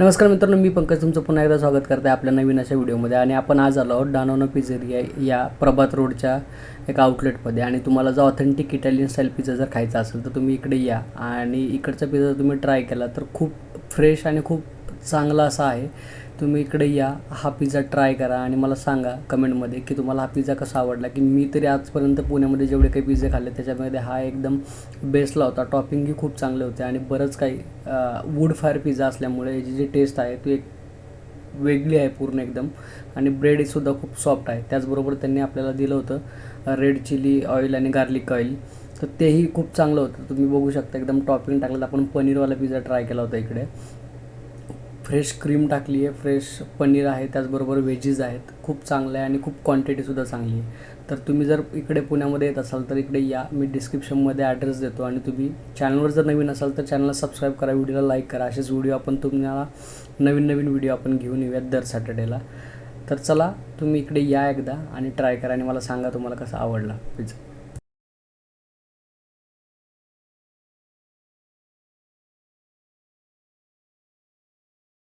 नमस्कार मित्रांनो मी पंकज तुमचं पुन्हा एकदा स्वागत करते आपल्या नवीन अशा व्हिडिओमध्ये. आणि आपण आज आलो आहोत डानोनो पिझेरिया या प्रभात रोडच्या एका आउटलेटमध्ये आणि तुम्हाला जर ऑथेंटिक इटालियन स्टाईल पिझ्झा जर खायचा असेल तर तुम्ही इकडे या. आणि इकडचा पिझ्झा तुम्ही ट्राय केला तर खूप फ्रेश आणि खूप चांगला असा आहे. तुम्ही इकडे या हा पिझ्झा ट्राय करा आणि मला सांगा कमेंटमध्ये की तुम्हाला हा पिझ्झा कसा आवडला. की मी तरी आजपर्यंत पुण्यामध्ये जेवढे काही पिझ्झे खाल्ले त्याच्यामध्ये हा एकदम बेस्टला होता. टॉपिंगही खूप चांगले होते आणि बरंच काही वूड फायर पिझ्झा असल्यामुळे याची जी टेस्ट आहे ती एक वेगळी आहे पूर्ण एकदम. आणि ब्रेडसुद्धा खूप सॉफ्ट आहे. त्याचबरोबर त्यांनी आपल्याला दिलं होतं रेड चिली ऑइल आणि गार्लिक ऑइल तर तेही खूप चांगलं होतं. तुम्ही बघू शकता एकदम टॉपिंग टाकलं. आपण पनीरवाला पिझ्झा ट्राय केला होता इकडे. फ्रेश क्रीम टाकली आहे फ्रेश पनीर आहे त्याचबरोबर व्हेजीज आहेत. खूप चांगलं आहे आणि खूप क्वांटिटीसुद्धा चांगली आहे. तर तुम्ही जर इकडे पुण्यामध्ये येत असाल तर इकडे या. मी डिस्क्रिप्शनमध्ये ॲड्रेस देतो आणि तुम्ही चॅनलवर जर नवीन असाल तर चॅनलला सबस्क्राईब करा व्हिडिओला लाईक करा. असेच व्हिडिओ आपण तुम्हाला नवीन नवीन व्हिडिओ आपण घेऊन येऊयात दर सॅटर्डेला तर चला तुम्ही इकडे या एकदा आणि ट्राय करा आणि मला सांगा तुम्हाला कसा आवडला पिझ्झा